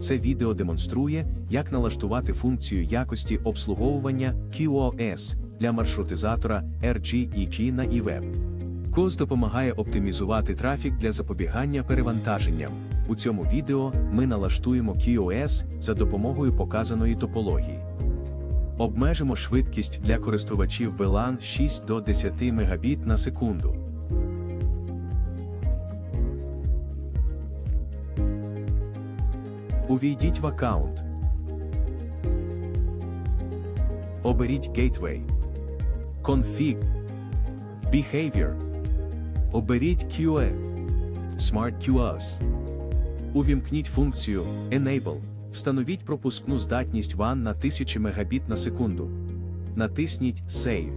Це відео демонструє, як налаштувати функцію якості обслуговування QoS для маршрутизатора RGEG на eWeb. COS допомагає оптимізувати трафік для запобігання перевантаженням. У цьому відео ми налаштуємо QoS за допомогою показаної топології. Обмежимо швидкість для користувачів VLAN 6 до 10 Мбіт на секунду. Увійдіть в аккаунт. Оберіть Gateway. Config. Behavior. Оберіть QA. Smart QoS. Увімкніть функцію Enable. Встановіть пропускну здатність WAN на 1000 Мбіт на секунду. Натисніть Save.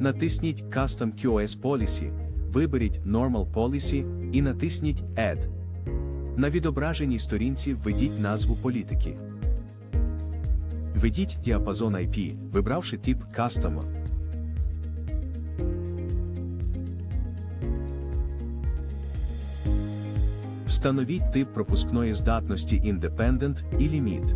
Натисніть Custom QoS Policy. Виберіть Normal Policy і натисніть Add. На відображеній сторінці введіть назву політики. Введіть діапазон IP, вибравши тип Custom. Встановіть тип пропускної здатності Independent і Limit.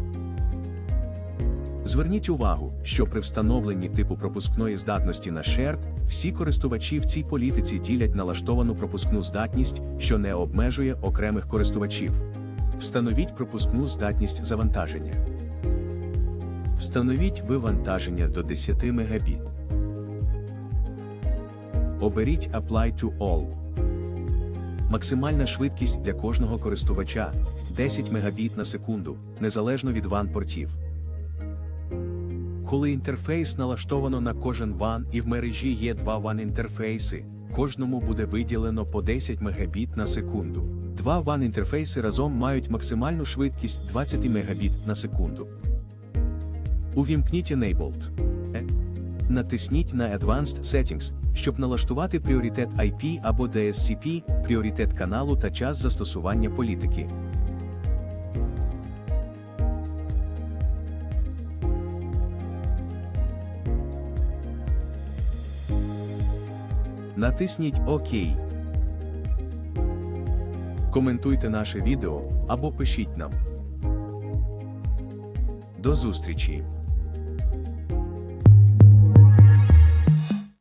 Зверніть увагу, що при встановленні типу пропускної здатності на Shared всі користувачі в цій політиці ділять налаштовану пропускну здатність, що не обмежує окремих користувачів. Встановіть пропускну здатність завантаження. Встановіть вивантаження до 10 Мбіт. Оберіть Apply to All. Максимальна швидкість для кожного користувача 10 Мбіт на секунду, незалежно від WAN-портів. Коли інтерфейс налаштовано на кожен WAN і в мережі є два WAN-інтерфейси, кожному буде виділено по 10 Мбіт на секунду. Два WAN-інтерфейси разом мають максимальну швидкість 20 Мбіт на секунду. Увімкніть Enabled. Е. Натисніть на Advanced Settings, щоб налаштувати пріоритет IP або DSCP, пріоритет каналу та час застосування політики. Натисніть ОК. Коментуйте наше відео або пишіть нам. До зустрічі!